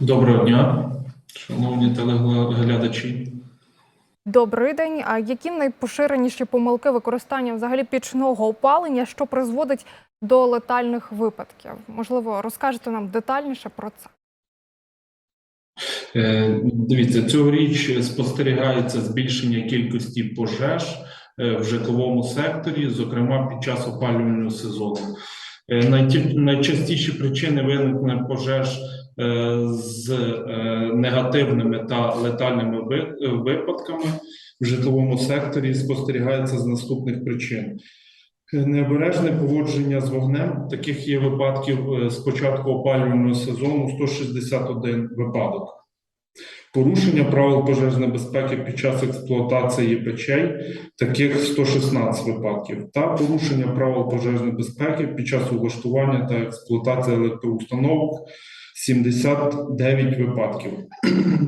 Доброго дня, шановні телеглядачі. Добрий день. А які найпоширеніші помилки використання взагалі пічного опалення, що призводить до летальних випадків? Можливо, розкажете нам детальніше про це. Е, Дивіться, цьогоріч спостерігається збільшення кількості пожеж е, в житловому секторі, зокрема під час опалювального сезону. Е, Найчастіші причини виникнення пожеж з е, негативними та летальними е, випадками в житловому секторі спостерігається з наступних причин. Е, Необережне поводження з вогнем. Таких є випадків е, з початку опалювального сезону 161 випадок. Порушення правил пожежної безпеки під час експлуатації печей, таких 116 випадків, та порушення правил пожежної безпеки під час влаштування та експлуатації електроустановок 79 випадків.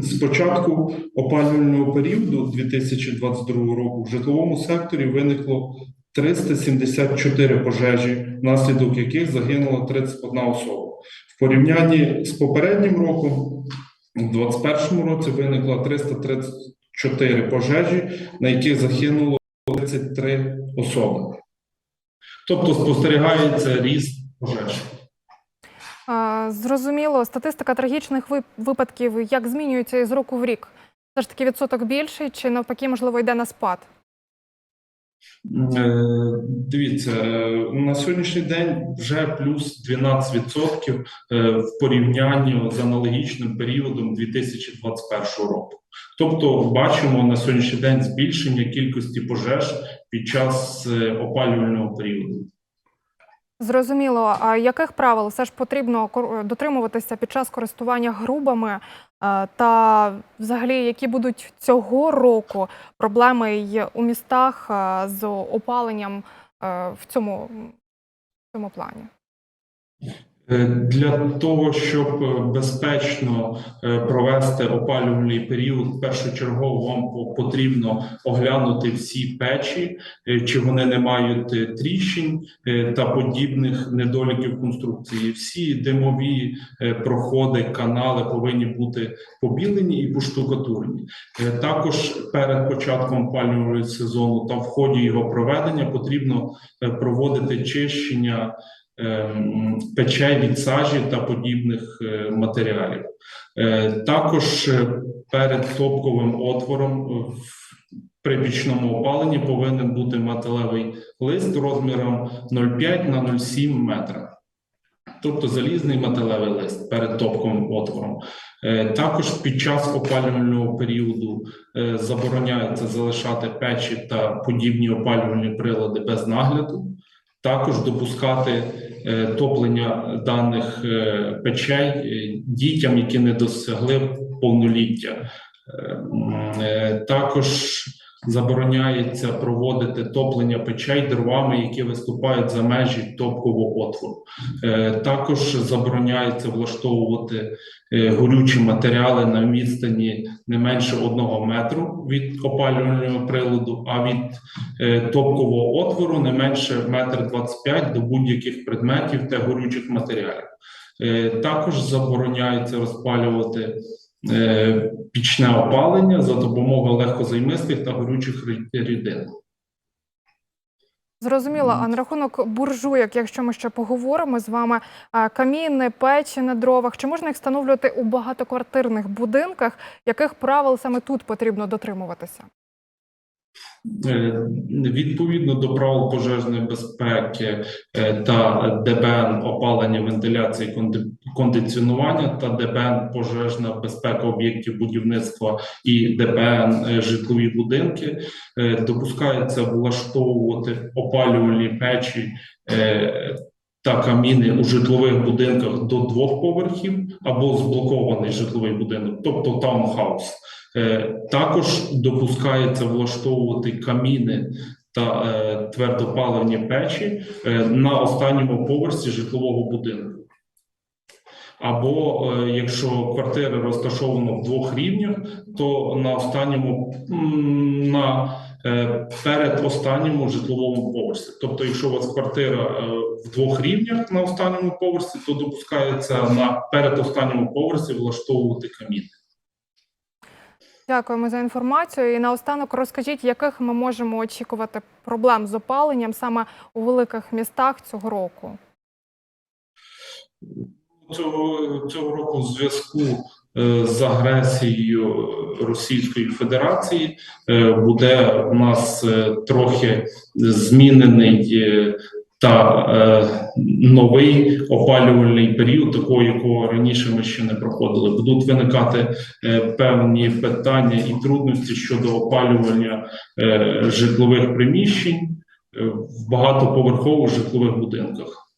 З початку опалювального періоду 2022 року в житловому секторі виникло 374 пожежі, внаслідок яких загинула 31 особа. В порівнянні з попереднім роком, у 2021 році виникло 334 пожежі, на яких загинуло 33 особи. Тобто спостерігається ріст пожеж. Зрозуміло, статистика трагічних випадків як змінюється із року в рік? Все ж таки відсоток більший, чи навпаки, можливо, йде на спад? Е, Дивіться, е, на сьогоднішній день вже плюс 12% е, в порівнянні з аналогічним періодом 2021 року. Тобто, бачимо на сьогоднішній день збільшення кількості пожеж під час опалювального періоду. Зрозуміло. А яких правил все ж потрібно дотримуватися під час користування грубами? Е, Та взагалі, які будуть цього року проблеми й у містах е, з опаленням е, в цьому, в цьому плані? Е, Для того, щоб е, безпечно е, провести опалювальний період, першочергово вам потрібно оглянути всі печі, чи вони не мають тріщин та подібних недоліків конструкції. Всі димові проходи, канали повинні бути побілені і поштукатурені. Також перед початком опалювального сезону та в ході його проведення потрібно проводити чищення печей від сажі та подібних е, матеріалів. Е, Також е, перед топковим отвором в- при опаленні повинен бути металевий лист розміром 0,5 на 0,7 метра. Тобто залізний металевий лист перед топковим отвором. Також під час опалювального періоду забороняється залишати печі та подібні опалювальні прилади без нагляду. Також допускати е, топлення даних е, печей е, дітям, які не досягли повноліття. Е, м, е, Також забороняється проводити топлення печей дровами, які виступають за межі топкового отвору. Е, Також забороняється влаштовувати е, горючі матеріали на відстані не менше одного метру від опалювального приладу, а від е, топкового отвору не менше метр 25 до будь-яких предметів та горючих матеріалів. Також забороняється розпалювати пічне опалення за допомогою легкозаймистих та горючих рі- рідин. Зрозуміло. А на рахунок буржуйок, якщо ми ще поговоримо з вами, каміни, печі на дровах, чи можна їх встановлювати у багатоквартирних будинках? Яких правил саме тут потрібно дотримуватися? Е, Відповідно до правил пожежної безпеки е, та ДБН опалення, вентиляції, кондиціонування та ДБН пожежна безпека об'єктів будівництва і ДБН е, житлові будинки допускається влаштовувати опалювальні печі та каміни у житлових будинках до двох поверхів або зблокований житловий будинок, тобто таунхаус. Е, Також допускається влаштовувати каміни та е, твердопаливні печі е, на останньому поверсі житлового будинку. Або якщо квартира розташована в двох рівнях, то на останньому на перед останньому житловому поверсі. Тобто, якщо у вас квартира е, в двох рівнях на останньому поверсі, то допускається на передостанньому поверсі влаштовувати камін. Дякуємо за інформацію. І наостанок розкажіть, яких ми можемо очікувати проблем з опаленням саме у великих містах цього року? Цього, цього року в зв'язку е, з агресією Російської Федерації е, буде у нас е, трохи змінений е, та е, новий опалювальний період, такого якого раніше ми ще не проходили. Будуть виникати е, певні питання і трудності щодо опалювання е, житлових приміщень е, в багатоповерхових житлових будинках.